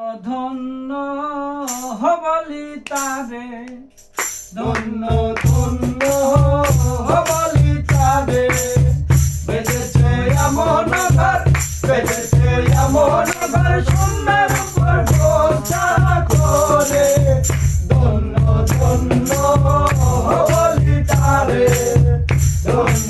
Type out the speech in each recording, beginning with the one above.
ধন্য হবলি তারে। ধন্য ধন্য হবলি তারে। বেজেছে এমন ঘর বেজেছে এমন ঘর সুন্দর প্রশংসা করে ধন্য ধন্য হবলি তারে। ধন্য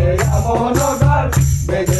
বেজে আমন গান বেজে